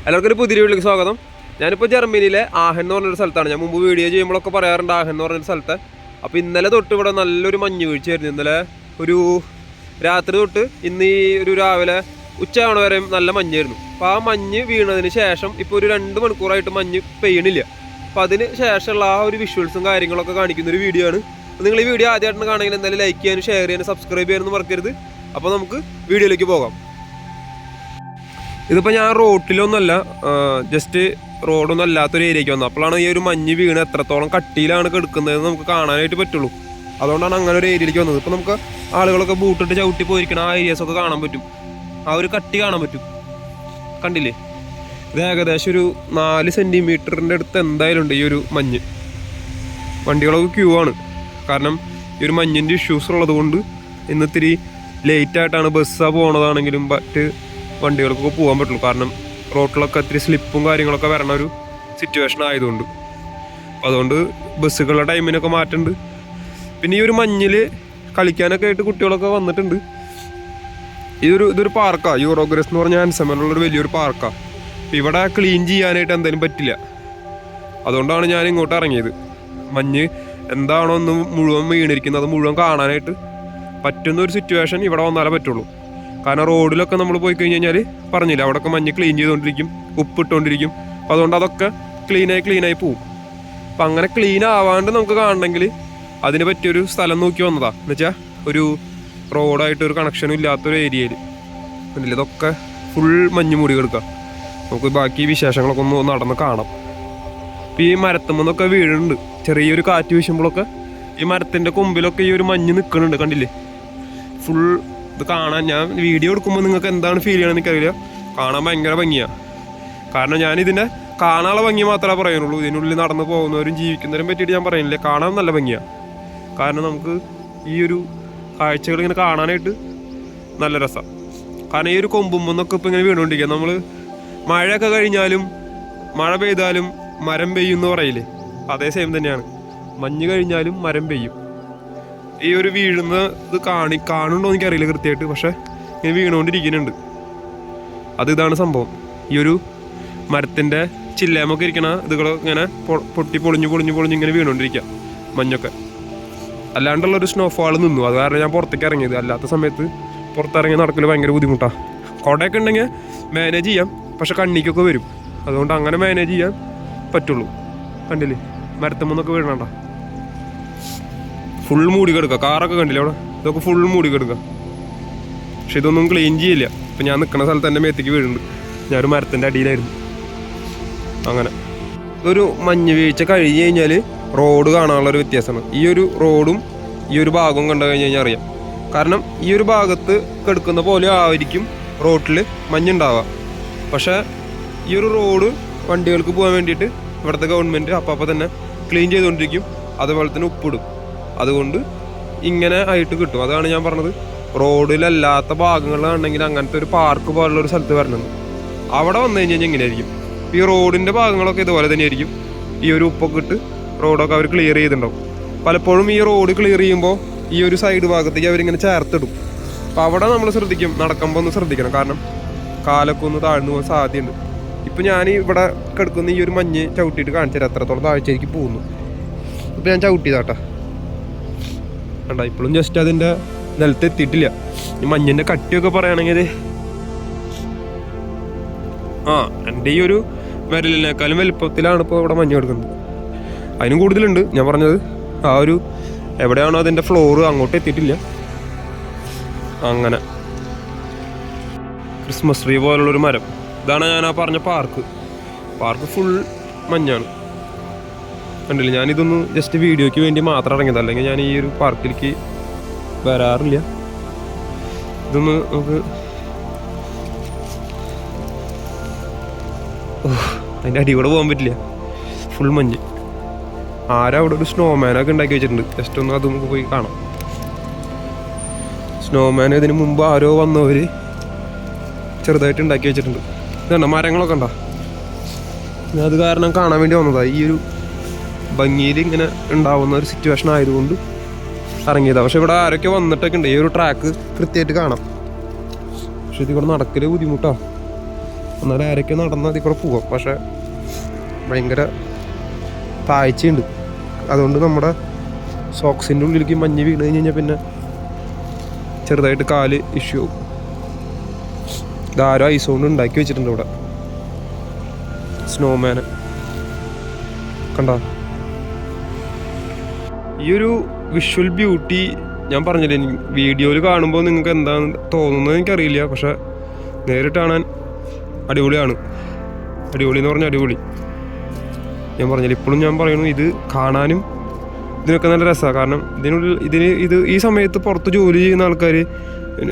എല്ലാവർക്കും ഒരു പുതിയ വീട്ടിലേക്ക് സ്വാഗതം. ഞാനിപ്പോൾ ജർമ്മനിയിലെ ആഹൻ എന്ന് പറഞ്ഞൊരു സ്ഥലത്താണ്. ഞാൻ മുമ്പ് വീഡിയോ ചെയ്യുമ്പോഴൊക്കെ പറയാറുണ്ട് ആഹൻ എന്ന് പറഞ്ഞൊരു സ്ഥലത്ത്. അപ്പോൾ ഇന്നലെ തൊട്ട് ഇവിടെ നല്ലൊരു മഞ്ഞ് വീഴ്ചയായിരുന്നു. ഇന്നലെ ഒരു രാത്രി തൊട്ട് ഇന്ന് ഈ ഒരു രാവിലെ ഉച്ചയാവണ വരെയും നല്ല മഞ്ഞായിരുന്നു. അപ്പോൾ ആ മഞ്ഞ് വീണതിന് ശേഷം ഇപ്പോൾ ഒരു രണ്ട് മണിക്കൂറായിട്ട് മഞ്ഞ് പെയ്യണില്ല. അപ്പോൾ അതിന് ശേഷമുള്ള ആ ഒരു വിഷ്വൽസും കാര്യങ്ങളൊക്കെ കാണിക്കുന്ന ഒരു വീഡിയോ ആണ്. നിങ്ങൾ ഈ വീഡിയോ ആദ്യമായിട്ട് കാണുകയാണെങ്കിൽ എന്തായാലും ലൈക്ക് ചെയ്യാനും ഷെയർ ചെയ്യാനും സബ്സ്ക്രൈബ് ചെയ്യാനും മറക്കരുത്. അപ്പോൾ നമുക്ക് വീഡിയോയിലേക്ക് പോകാം. ഇതിപ്പോൾ ഞാൻ റോട്ടിലൊന്നുമല്ല ജസ്റ്റ് റോഡൊന്നും അല്ലാത്തൊരു ഏരിയയ്ക്ക് വന്നത് അപ്പോഴാണ് ഈ ഒരു മഞ്ഞ് വീണ് എത്രത്തോളം കട്ടിയിലാണ് കിടക്കുന്നതെന്ന് നമുക്ക് കാണാനായിട്ട് പറ്റുള്ളൂ. അതുകൊണ്ടാണ് അങ്ങനെ ഒരു ഏരിയയിലേക്ക് വന്നത്. ഇപ്പോൾ നമുക്ക് ആളുകളൊക്കെ ബൂട്ടിട്ട് ചവിട്ടി പോയിരിക്കണം ആ ഏരിയസ് ഒക്കെ കാണാൻ പറ്റും. ആ ഒരു കട്ടി കാണാൻ പറ്റും. കണ്ടില്ലേ? ഇത് ഏകദേശം ഒരു നാല് സെന്റിമീറ്ററിന്റെ അടുത്ത് എന്തായാലും ഉണ്ട് ഈ ഒരു മഞ്ഞ്. വണ്ടികളൊക്കെ ക്യൂ ആണ്. കാരണം ഈ ഒരു മഞ്ഞിന്റെ ഇഷ്യൂസ് ഉള്ളത് കൊണ്ട് ഇന്നിത്തിരി ലേറ്റായിട്ടാണ് ബസ്സാണ് പോണതാണെങ്കിലും മറ്റ് വണ്ടികൾക്കൊക്കെ പോകാൻ പറ്റുള്ളൂ. കാരണം റോട്ടിലൊക്കെ ഇത്തിരി സ്ലിപ്പും കാര്യങ്ങളൊക്കെ വരണ ഒരു സിറ്റുവേഷൻ ആയതുകൊണ്ട്. അതുകൊണ്ട് ബസ്സുകളുടെ ടൈമിനൊക്കെ മാറ്റുന്നുണ്ട് പിന്നെ ഈ ഒരു മഞ്ഞിൽ കളിക്കാനൊക്കെ ആയിട്ട് കുട്ടികളൊക്കെ വന്നിട്ടുണ്ട്. ഇതൊരു ഇതൊരു പാർക്കാണ് യൂറോഗ്രസ് എന്ന് പറഞ്ഞ ആൻസമനുള്ളൊരു വലിയൊരു പാർക്കാണ് ഇവിടെ ക്ലീൻ ചെയ്യാനായിട്ട് എന്തായാലും പറ്റില്ല. അതുകൊണ്ടാണ് ഞാൻ ഇങ്ങോട്ട് ഇറങ്ങിയത്. മഞ്ഞ് എന്താണോ ഒന്ന് മുഴുവൻ വീണിരിക്കുന്നത് അത് മുഴുവൻ കാണാനായിട്ട് പറ്റുന്ന ഒരു സിറ്റുവേഷൻ ഇവിടെ വന്നാലേ പറ്റുള്ളൂ. കാരണം റോഡിലൊക്കെ നമ്മൾ പോയി കഴിഞ്ഞ് കഴിഞ്ഞാൽ പറഞ്ഞില്ല അവിടെയൊക്കെ മഞ്ഞ് ക്ലീൻ ചെയ്തുകൊണ്ടിരിക്കും ഉപ്പിട്ടുകൊണ്ടിരിക്കും അപ്പോൾ അതുകൊണ്ട് അതൊക്കെ ക്ലീനായി ക്ലീനായി പോവും. അപ്പം അങ്ങനെ ക്ലീൻ ആവാണ്ട് നമുക്ക് കാണണമെങ്കിൽ അതിന് പറ്റിയൊരു സ്ഥലം നോക്കി വന്നതാ. എന്നുവെച്ചാൽ ഒരു റോഡായിട്ട് ഒരു കണക്ഷനും ഇല്ലാത്തൊരു ഏരിയയിൽ കണ്ടില്ലേ ഇതൊക്കെ ഫുൾ മഞ്ഞ് മൂടി കിടക്കുക നമുക്ക് ബാക്കി വിശേഷങ്ങളൊക്കെ ഒന്ന് നടന്ന് കാണാം. ഇപ്പം ഈ മരത്തുമ്പോന്നൊക്കെ വീഴുന്നുണ്ട്. ചെറിയൊരു കാറ്റ് വീശുമ്പോഴൊക്കെ ഈ മരത്തിന്റെ കൊമ്പിലൊക്കെ ഈ ഒരു മഞ്ഞ് നിൽക്കുന്നുണ്ട് കണ്ടില്ലേ? ഫുൾ ഇത് കാണാൻ ഞാൻ വീഡിയോ എടുക്കുമ്പോൾ നിങ്ങൾക്ക് എന്താണ് ഫീൽ ചെയ്യണമെന്ന് എനിക്കറിയില്ല. കാണാൻ ഭയങ്കര ഭംഗിയാണ് കാരണം ഞാൻ ഇതിന്റെ കാണാനുള്ള ഭംഗി മാത്രമേ പറയുന്നുള്ളൂ. ഇതിനുള്ളിൽ നടന്നു പോകുന്നവരും ജീവിക്കുന്നവരും പറ്റിയിട്ട് ഞാൻ പറയുന്നില്ല. കാണാൻ നല്ല ഭംഗിയാണ് കാരണം നമുക്ക് ഈ ഒരു കാഴ്ചകൾ ഇങ്ങനെ കാണാനായിട്ട് നല്ല രസമാണ് കാരണം ഈ ഒരു കൊമ്പുമ്പെന്നൊക്കെ ഇപ്പം ഇങ്ങനെ വീണുകൊണ്ടിരിക്കുക നമ്മൾ മഴയൊക്കെ കഴിഞ്ഞാലും മഴ പെയ്താലും മരം പെയ്യും എന്ന് പറയില്ലേ? അതേ സെയിം തന്നെയാണ്. മഞ്ഞ് കഴിഞ്ഞാലും മരം പെയ്യും. ഈ ഒരു വീഴുന്ന ഇത് കാണി കാണുന്നുണ്ടോ എനിക്കറിയില്ല കൃത്യമായിട്ട് പക്ഷേ ഇങ്ങനെ വീണുകൊണ്ടിരിക്കുന്നുണ്ട്. അത് ഇതാണ് സംഭവം. ഈ ഒരു മരത്തിന്റെ ചില്ലേമൊക്കെ ഇരിക്കണ ഇതുകളോ ഇങ്ങനെ പൊട്ടി പൊളിഞ്ഞു പൊളിഞ്ഞു പൊളിഞ്ഞ് ഇങ്ങനെ വീണുകൊണ്ടിരിക്കുക മഞ്ഞൊക്കെ. അല്ലാണ്ടുള്ള ഒരു സ്നോഫാൾ നിന്നു. അത് കാരണം ഞാൻ പുറത്തേക്ക് ഇറങ്ങിയത്. അല്ലാത്ത സമയത്ത് പുറത്തിറങ്ങി നടക്കൽ ഭയങ്കര ബുദ്ധിമുട്ടാണ് കുടയൊക്കെ ഉണ്ടെങ്കിൽ മാനേജ് ചെയ്യാം. പക്ഷെ കണ്ണിക്കൊക്കെ വരും. അതുകൊണ്ട് അങ്ങനെ മാനേജ് ചെയ്യാൻ പറ്റുള്ളൂ. കണ്ടില്ലേ? മരത്തുമ്പന്നൊക്കെ വീഴണ്ട ഫുൾ മൂടി കിടക്കുക കാറൊക്കെ കണ്ടില്ല അവിടെ? ഇതൊക്കെ ഫുൾ മൂടി കിടക്കുക പക്ഷെ ഇതൊന്നും ക്ലീൻ ചെയ്യില്ല. ഇപ്പം ഞാൻ നിൽക്കുന്ന സ്ഥലത്ത് എന്റെ മേത്തേക്ക് വീഴുന്നുണ്ട്. ഞാനൊരു മരത്തിന്റെ അടിയിലായിരുന്നു. അങ്ങനെ. ഒരു മഞ്ഞ് വീഴ്ച കഴിഞ്ഞ് കഴിഞ്ഞാൽ റോഡ് കാണാനുള്ളൊരു വ്യത്യാസമാണ്. ഈ ഒരു റോഡും ഈ ഒരു ഭാഗവും കണ്ടു കഴിഞ്ഞ് കഴിഞ്ഞാൽ അറിയാം. കാരണം ഈ ഒരു ഭാഗത്ത് കിടക്കുന്ന പോലെ ആയിരിക്കും റോട്ടിൽ മഞ്ഞുണ്ടാവുക. പക്ഷേ ഈ ഒരു റോഡ് വണ്ടികൾക്ക് പോകാൻ വേണ്ടിയിട്ട് ഇവിടുത്തെ ഗവൺമെന്റ് അപ്പം അപ്പം തന്നെ ക്ലീൻ ചെയ്തുകൊണ്ടിരിക്കും. അതുപോലെ തന്നെ ഉപ്പിടും. അതുകൊണ്ട് ഇങ്ങനെ ആയിട്ട് കിട്ടും. അതാണ് ഞാൻ പറഞ്ഞത്. റോഡിലല്ലാത്ത ഭാഗങ്ങളിലാണെങ്കിൽ അങ്ങനത്തെ ഒരു പാർക്ക് പോലുള്ള ഒരു സ്ഥലത്ത് വരണം. അവിടെ വന്നു കഴിഞ്ഞാൽ എങ്ങനെയായിരിക്കും? ഈ റോഡിന്റെ ഭാഗങ്ങളൊക്കെ ഇതുപോലെ തന്നെ ആയിരിക്കും ഈ ഒരു ഉപ്പൊക്കെ ഇട്ട് റോഡൊക്കെ അവർ ക്ലിയർ ചെയ്തിട്ടുണ്ടാവും. പലപ്പോഴും ഈ റോഡ് ക്ലിയർ ചെയ്യുമ്പോൾ ഈ ഒരു സൈഡ് ഭാഗത്തേക്ക് അവരിങ്ങനെ ചേർത്തിടും. അപ്പോൾ അവിടെ നമ്മൾ ശ്രദ്ധിക്കും. നടക്കുമ്പോൾ ഒന്ന് ശ്രദ്ധിക്കണം. കാരണം കാലൊക്കെ ഒന്ന് താഴ്ന്നു പോകാൻ സാധ്യതയുണ്ട്. ഇപ്പം ഞാൻ ഇവിടെ കിടക്കുന്ന ഈ ഒരു മഞ്ഞ് ചവിട്ടിയിട്ട് കാണിച്ചു തരാം എത്രത്തോളം താഴ്ചയ്ക്ക് പോകുന്നു ഇപ്പം ഞാൻ ചവിട്ടിയതാട്ടാ കണ്ട ഇപ്പോഴും ജസ്റ്റ് അതിന്റെ നിലത്ത് എത്തിയിട്ടില്ല. ഈ മഞ്ഞിന്റെ കട്ടിയൊക്കെ പറയുകയാണെങ്കിൽ ആ എന്റെ ഈ ഒരു വിരലിനേക്കാളും വലിപ്പത്തിലാണ് ഇപ്പോൾ ഇവിടെ മഞ്ഞ് കിടക്കുന്നത്. അതിനും കൂടുതലുണ്ട് ഞാൻ പറഞ്ഞത്. ആ ഒരു എവിടെയാണോ അതിന്റെ ഫ്ലോറ് അങ്ങോട്ട് എത്തിയിട്ടില്ല. അങ്ങനെ. ക്രിസ്മസ് ട്രീ പോലുള്ളൊരു മരം. ഇതാണ് ഞാൻ ആ പറഞ്ഞ പാർക്ക് പാർക്ക് ഫുൾ മഞ്ഞാണ്. കണ്ടില്ല. ഞാനിതൊന്ന് ജസ്റ്റ് വീഡിയോയ്ക്ക് വേണ്ടി മാത്രം ഇറങ്ങിയത്. അല്ലെങ്കിൽ ഞാൻ ഈ ഒരു പാർക്കിലേക്ക് വരാറില്ല. ഇതൊന്ന് നമുക്ക് അതിന്റെ അടി കൂടെ പോകാൻ പറ്റില്ല. ഫുൾ മഞ്ഞ്. ആരാ അവിടെ ഒരു സ്നോമാനൊക്കെ ഉണ്ടാക്കി വെച്ചിട്ടുണ്ട്? ജസ്റ്റ് ഒന്ന് അത് നമുക്ക് പോയി കാണാം. സ്നോമാൻ ഇതിന് മുമ്പ് ആരോ വന്നവർ ചെറുതായിട്ട് ഉണ്ടാക്കി വെച്ചിട്ടുണ്ട്. ഇതാണ് മരങ്ങളൊക്കെ ഉണ്ടോ? അത് കാരണം കാണാൻ വേണ്ടി വന്നതാണ് ഈ ഒരു ഭംഗിയിൽ ഇങ്ങനെ ഉണ്ടാവുന്ന ഒരു സിറ്റുവേഷൻ ആയതുകൊണ്ട് ഇറങ്ങിയതാണ് പക്ഷെ ഇവിടെ ആരൊക്കെ വന്നിട്ടൊക്കെ ഉണ്ട്? ഈ ഒരു ട്രാക്ക് കൃത്യമായിട്ട് കാണാം. പക്ഷെ ഇതിവിടെ നടക്കൽ ബുദ്ധിമുട്ടാ. എന്നാലും ആരൊക്കെ നടന്നാൽ കൂടെ പോവാം. പക്ഷെ ഭയങ്കര താഴ്ചയുണ്ട് അതുകൊണ്ട് നമ്മുടെ സോക്സിന്റെ ഉള്ളിലേക്ക് മഞ്ഞ് വീണ് കഴിഞ്ഞ് പിന്നെ ചെറുതായിട്ട് കാൽ ഇഷ്യൂ ആവും. ഇതാരോ ഐസ് കൊണ്ട് ഉണ്ടാക്കി വെച്ചിട്ടുണ്ട് ഇവിടെ. സ്നോമാന് കണ്ട? ഈ ഒരു വിഷ്വൽ ബ്യൂട്ടി ഞാൻ പറഞ്ഞില്ലേ വീഡിയോയിൽ കാണുമ്പോൾ നിങ്ങൾക്ക് എന്താണ് തോന്നുന്നത് എനിക്കറിയില്ല. പക്ഷെ നേരിട്ട് കാണാൻ അടിപൊളിയാണ്. അടിപൊളി എന്ന് പറഞ്ഞാൽ അടിപൊളി. ഞാൻ പറഞ്ഞില്ല ഇപ്പോഴും ഞാൻ പറയുന്നു ഇത് കാണാനും ഇതിനൊക്കെ നല്ല രസമാണ് കാരണം ഇതിനുള്ളിൽ ഇതിന് ഇത് ഈ സമയത്ത് പുറത്ത് ജോലി ചെയ്യുന്ന ആൾക്കാർ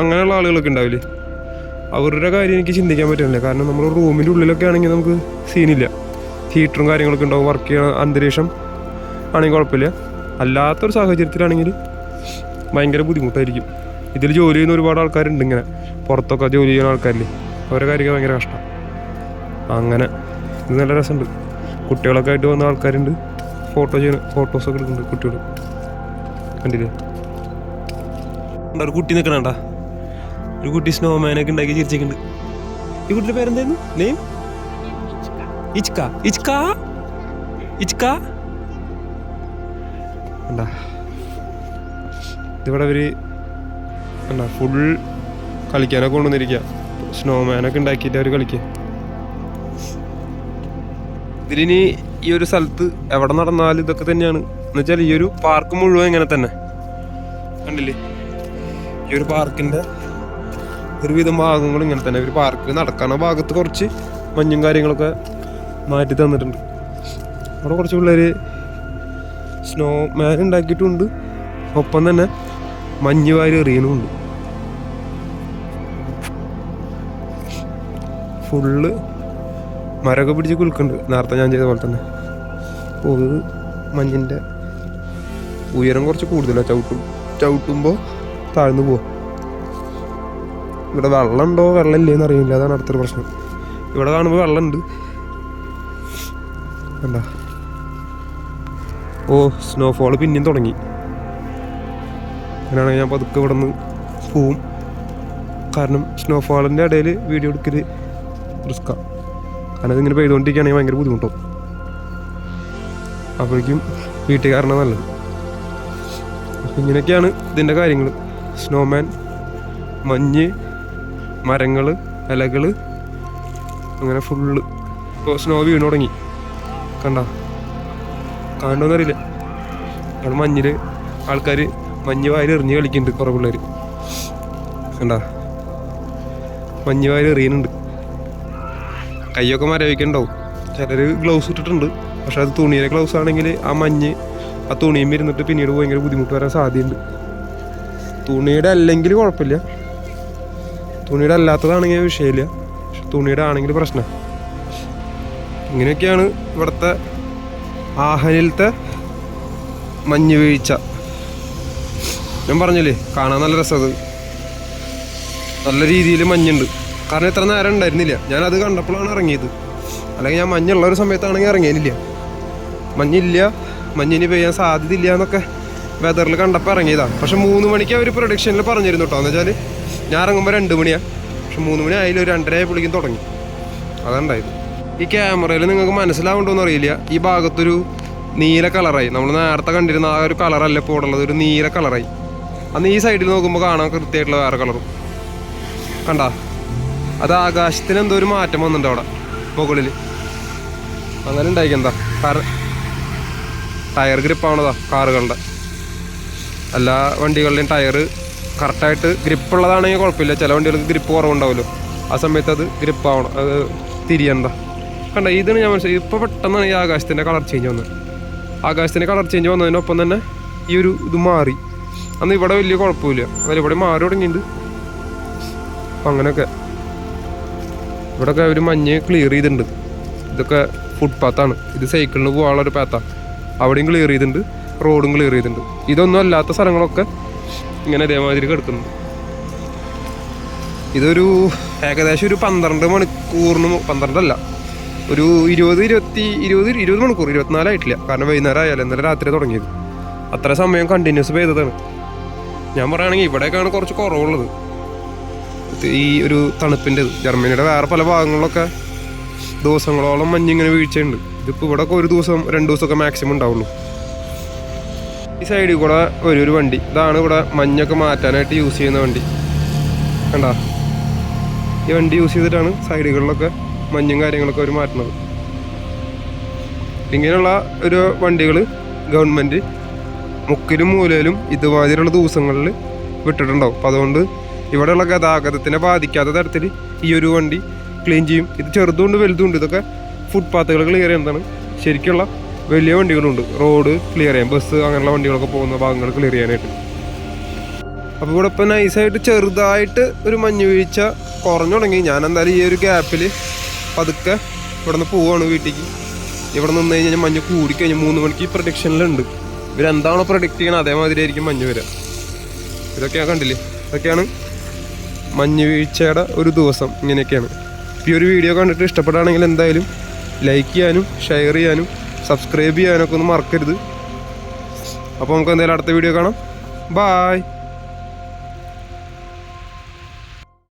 അങ്ങനെയുള്ള ആളുകളൊക്കെ ഉണ്ടാവില്ലേ? അവരുടെ കാര്യം എനിക്ക് ചിന്തിക്കാൻ പറ്റുന്നില്ല. കാരണം നമ്മൾ റൂമിന്റെ ഉള്ളിലൊക്കെ ആണെങ്കിൽ നമുക്ക് സീനില്ല ഹീറ്ററും കാര്യങ്ങളൊക്കെ ഉണ്ടാവും വർക്ക് ചെയ്യണ അന്തരീക്ഷം ആണെങ്കിൽ കുഴപ്പമില്ല. അല്ലാത്തൊരു സാഹചര്യത്തിലാണെങ്കിൽ ഭയങ്കര ബുദ്ധിമുട്ടായിരിക്കും. ഇതിൽ ജോലി ചെയ്യുന്ന ഒരുപാട് ആൾക്കാരുണ്ട് ഇങ്ങനെ. പുറത്തൊക്കെ ജോലി ചെയ്യുന്ന ആൾക്കാരില്ലേ. അവരെ കാര്യമൊക്കെ ഭയങ്കര കഷ്ടം. അങ്ങനെ. ഇത് നല്ല രസമുണ്ട്. കുട്ടികളൊക്കെ ആയിട്ട് വന്ന ആൾക്കാരുണ്ട്. ഫോട്ടോ ചെയ്യണ ഫോട്ടോസൊക്കെ എടുക്കുന്നുണ്ട് കുട്ടികൾ കണ്ടില്ലേ? കണ്ടോ, ഒരു കുട്ടി നിൽക്കണണ്ട ഒരു കുട്ടി സ്നോമാനൊക്കെ ഉണ്ടാക്കി ചിരിച്ചിട്ടുണ്ട് ഈ കുട്ടിയുടെ പേരെന്തായിരുന്നു? നെയിം ഇച്ക. ഇച്ക? ഇച്ക? കണ്ടാ? ഇതിവിടെ അവർ എന്താ ഫുൾ കളിക്കാനൊക്കെ കൊണ്ടുവന്നിരിക്കുക സ്നോമാനൊക്കെ ഉണ്ടാക്കിയിട്ട് അവർ കളിക്കുക ഇതിലിനി ഈ ഒരു സ്ഥലത്ത് എവിടെ നടന്നാലും ഇതൊക്കെ തന്നെയാണ്. എന്നുവെച്ചാൽ ഈ ഒരു പാർക്ക് മുഴുവൻ ഇങ്ങനെ തന്നെ. കണ്ടില്ലേ? ഈ ഒരു പാർക്കിന്റെ ഒരുവിധം ഭാഗങ്ങളും ഇങ്ങനെ തന്നെ. ഒരു പാർക്ക് നടക്കണ ഭാഗത്ത് കുറച്ച് മഞ്ഞും കാര്യങ്ങളൊക്കെ മാറ്റി തന്നിട്ടുണ്ട്. അവിടെ കുറച്ച് പിള്ളേര് സ്നോ മാൻ ഉണ്ടാക്കിയിട്ടുണ്ട് ഒപ്പം തന്നെ മഞ്ഞ് വാരി എറിയണമുണ്ട് ഫുള്ള് മരമൊക്കെ പിടിച്ച് കുലുക്കുന്നുണ്ട്. നേരത്തെ ഞാൻ ചെയ്ത പോലെ തന്നെ. ഇത് മഞ്ഞിന്റെ ഉയരം കുറച്ച് കൂടുതലാണ് ചവിട്ടും ചവിട്ടുമ്പോൾ താഴ്ന്നു പോവാം. ഇവിടെ വെള്ളം ഉണ്ടോ വെള്ളം ഇല്ലേന്ന് അറിയില്ല. അതാണ് അടുത്തൊരു പ്രശ്നം. ഇവിടെ കാണുമ്പോൾ വെള്ളമുണ്ട്. കണ്ട? ഓ സ്നോഫോൾ പിന്നെയും തുടങ്ങി. അങ്ങനെയാണെങ്കിൽ ഞാൻ പതുക്കെ ഇവിടെ നിന്ന് പോവും. കാരണം സ്നോഫോളിന്റെ ഇടയിൽ വീഡിയോ എടുക്കൽ റിസ്ക്കാണ് കാരണം ഇതിങ്ങനെ പെയ്തുകൊണ്ടിരിക്കുകയാണെങ്കിൽ ഭയങ്കര ബുദ്ധിമുട്ടാവും. അപ്പോഴേക്കും വീട്ടുകാരനാണ് നല്ലത്. ഇങ്ങനെയൊക്കെയാണ് ഇതിന്റെ കാര്യങ്ങൾ. സ്നോമാൻ മഞ്ഞ് മരങ്ങൾ ഇലകൾ അങ്ങനെ ഫുള്ള് ഇപ്പോൾ സ്നോ വീണ് തുടങ്ങി. കണ്ട? കാണുന്നറിയില്ല അവിടെ മഞ്ഞിൽ ആൾക്കാർ മഞ്ഞ് വാരി എറിഞ്ഞ് കളിക്കുന്നുണ്ട് കുറേ പിള്ളേർ കണ്ടാ? മഞ്ഞ് വാരി എറിയുന്നുണ്ട്. കൈയൊക്കെ മരവിക്കുന്നുണ്ടാവും. ചിലർ ഗ്ലൗസ് ഇട്ടിട്ടുണ്ട്. പക്ഷെ അത് തുണിയിലെ ഗ്ലൗസ് ആണെങ്കിൽ ആ മഞ്ഞ് ആ തുണിയും ഇരുന്നിട്ട് പിന്നീട് ഭയങ്കര ബുദ്ധിമുട്ട് വരാൻ സാധ്യതയുണ്ട്. തുണിയുടെ അല്ലെങ്കിൽ കുഴപ്പമില്ല. തുണിയുടെ അല്ലാത്തതാണെങ്കിൽ വിഷയമില്ല. പക്ഷെ തുണിയുടെ ആണെങ്കിൽ പ്രശ്നം. ഇങ്ങനെയൊക്കെയാണ് ഇവിടുത്തെ ആഹനിലത്തെ മഞ്ഞ് വീഴ്ച. ഞാൻ പറഞ്ഞില്ലേ കാണാൻ നല്ല രസത് നല്ല രീതിയിൽ മഞ്ഞുണ്ട്. കാരണം ഇത്ര നേരം ഉണ്ടായിരുന്നില്ല. ഞാൻ അത് കണ്ടപ്പോഴാണ് ഇറങ്ങിയത്. അല്ലെങ്കിൽ ഞാൻ മഞ്ഞുള്ള ഒരു സമയത്താണെങ്കിൽ ഇറങ്ങിയതിനില്ല മഞ്ഞില്ല മഞ്ഞിന് പെയ്യാൻ സാധ്യതയില്ല എന്നൊക്കെ വെതറിൽ കണ്ടപ്പോൾ ഇറങ്ങിയതാണ് പക്ഷെ മൂന്ന് മണിക്ക് അവർ പ്രൊഡക്ഷനിൽ പറഞ്ഞിരുന്നു കേട്ടോ എന്ന് വെച്ചാൽ ഞാൻ ഇറങ്ങുമ്പോൾ രണ്ട് മണിയാണ് പക്ഷെ മൂന്ന് മണി ആയാലും ഒരു രണ്ടര ആയപ്പോഴേക്കും തുടങ്ങി. അതാണ് അതുണ്ടായത് ഈ ക്യാമറയിൽ നിങ്ങൾക്ക് മനസ്സിലാവുണ്ടോന്ന് അറിയില്ല. ഈ ഭാഗത്തൊരു നീല കളറായി. നമ്മൾ നേരത്തെ കണ്ടിരുന്ന ആ ഒരു കളറല്ല ഇപ്പോൾ ഉള്ളത്. ഒരു നീല കളറായി. അന്ന് ഈ സൈഡിൽ നോക്കുമ്പോൾ കാണാൻ കൃത്യമായിട്ടുള്ള വേറെ കളറും. കണ്ട? അത് ആകാശത്തിന് എന്തോ ഒരു മാറ്റം വന്നിട്ടുണ്ട് അവിടെ മുകളിൽ. അങ്ങനെ ഉണ്ടായിക്കെന്താ കാർ ടയർ ഗ്രിപ്പ് ആവണതാ കാറുകളുടെ. എല്ലാ വണ്ടികളുടെയും ടയർ കറക്റ്റായിട്ട് ഗ്രിപ്പ് ഉള്ളതാണെങ്കിൽ കുഴപ്പമില്ല. ചില വണ്ടികൾക്ക് ഗ്രിപ്പ് കുറവുണ്ടാവുമല്ലോ. ആ സമയത്ത് അത് ഗ്രിപ്പ് ആവണം. അത് തിരിയണ്ട കണ്ട ഇതാണ് ഞാൻ മനസ്സിലായി. ഇപ്പോൾ പെട്ടെന്നാണ് ഈ ആകാശത്തിന്റെ കളർ ചേഞ്ച് വന്നത്. ആകാശത്തിന്റെ കളർ ചേഞ്ച് വന്നതിനൊപ്പം തന്നെ ഈ ഒരു ഇത് മാറി. അന്ന് ഇവിടെ വലിയ കുഴപ്പമില്ല. അതിൽ ഇവിടെ മാറി തുടങ്ങിയിട്ടുണ്ട്. അപ്പം അങ്ങനെയൊക്കെ. ഇവിടെയൊക്കെ ഒരു മഞ്ഞ് ക്ലിയർ ചെയ്തിട്ടുണ്ട്. ഇതൊക്കെ ഫുട്പാത്താണ് ഇത് സൈക്കിളിന് പോകാനുള്ള ഒരു പാത്താണ് അവിടെയും ക്ലിയർ ചെയ്തിട്ടുണ്ട്. റോഡും ക്ലിയർ ചെയ്തിട്ടുണ്ട്. ഇതൊന്നും അല്ലാത്ത സ്ഥലങ്ങളൊക്കെ ഇങ്ങനെ ഇതേമാതിരി കിടക്കുന്നുണ്ട് ഇതൊരു ഏകദേശം ഒരു പന്ത്രണ്ട് മണിക്കൂറിന് പന്ത്രണ്ടല്ല. ഒരു ഇരുപത് ഇരുപത്തി ഇരുപത് ഇരുപത് മണിക്കൂർ ഇരുപത്തിനാലായിട്ടില്ല. കാരണം വൈകുന്നേരം ആയാലും ഇന്നലെ രാത്രി തുടങ്ങിയത്. അത്ര സമയം കണ്ടിന്യൂസ് പെയ്തതാണ്. ഞാൻ പറയുകയാണെങ്കിൽ ഇവിടേക്കാണ് കുറച്ച് കുറവുള്ളത്. ഈ ഒരു തണുപ്പിന്റെ ജർമ്മനിയുടെ വേറെ പല ഭാഗങ്ങളിലൊക്കെ ദിവസങ്ങളോളം മഞ്ഞിങ്ങനെ വീഴ്ചയുണ്ട്. ഇതിപ്പോൾ ഇവിടെ ഒക്കെ ഒരു ദിവസം രണ്ട് ദിവസമൊക്കെ മാക്സിമം ഉണ്ടാവുള്ളൂ. ഈ സൈഡിൽ കൂടെ ഒരു ഒരു വണ്ടി. ഇതാണ് ഇവിടെ മഞ്ഞൊക്കെ മാറ്റാനായിട്ട് യൂസ് ചെയ്യുന്ന വണ്ടി. കണ്ടാ? ഈ വണ്ടി യൂസ് ചെയ്തിട്ടാണ് സൈഡുകളിലൊക്കെ മഞ്ഞും കാര്യങ്ങളൊക്കെ അവർ മാറ്റുന്നത്. ഇങ്ങനെയുള്ള ഒരു വണ്ടികൾ ഗവൺമെന്റ് മുക്കിലും മൂലയിലും ഇതുമാതിരിയുള്ള ദിവസങ്ങളിൽ വിട്ടിട്ടുണ്ടാവും. അപ്പം അതുകൊണ്ട് ഇവിടെയുള്ള ഗതാഗതത്തിനെ ബാധിക്കാത്ത തരത്തിൽ ഈ ഒരു വണ്ടി ക്ലീൻ ചെയ്യും. ഇത് ചെറുതുണ്ട് വലുതുണ്ട് ഇതൊക്കെ ഫുട്പാത്തുകൾ ക്ലിയർ ചെയ്യുന്നതാണ്. ശരിക്കുള്ള വലിയ വണ്ടികളുണ്ട്. റോഡ് ക്ലിയർ ചെയ്യാൻ ബസ് അങ്ങനെയുള്ള വണ്ടികളൊക്കെ പോകുന്ന ഭാഗങ്ങൾ ക്ലിയർ ചെയ്യാനായിട്ട്. അപ്പോൾ ഇവിടെ ഇപ്പോൾ നൈസായിട്ട് ചെറുതായിട്ട് ഒരു മഞ്ഞ് വീഴ്ച കുറഞ്ഞു തുടങ്ങി. ഞാൻ എന്തായാലും ഈ ഒരു ഗ്യാപ്പിൽ പതുക്കെ ഇവിടെ നിന്ന് പോവാണ് വീട്ടിലേക്ക് ഇവിടെ നിന്ന് കഴിഞ്ഞാൽ മഞ്ഞ് കൂടിക്കഴിഞ്ഞാൽ മൂന്ന് മണിക്ക് പ്രൊഡിക്ഷനിലുണ്ട് ഇവരെന്താണോ പ്രൊഡിക്റ്റ് ചെയ്യണത് അതേമാതിരി ആയിരിക്കും മഞ്ഞ് വരിക ഇതൊക്കെയാണ് കണ്ടില്ലേ? ഇതൊക്കെയാണ് മഞ്ഞ് വീഴ്ചയുടെ ഒരു ദിവസം ഇങ്ങനെയൊക്കെയാണ്. ഈ ഒരു വീഡിയോ കണ്ടിട്ട് ഇഷ്ടപ്പെടുകയാണെങ്കിൽ എന്തായാലും ലൈക്ക് ചെയ്യാനും ഷെയർ ചെയ്യാനും സബ്സ്ക്രൈബ് ചെയ്യാനൊക്കെ ഒന്ന് മറക്കരുത്. അപ്പോൾ നമുക്ക് എന്തായാലും അടുത്ത വീഡിയോ കാണാം. ബായ്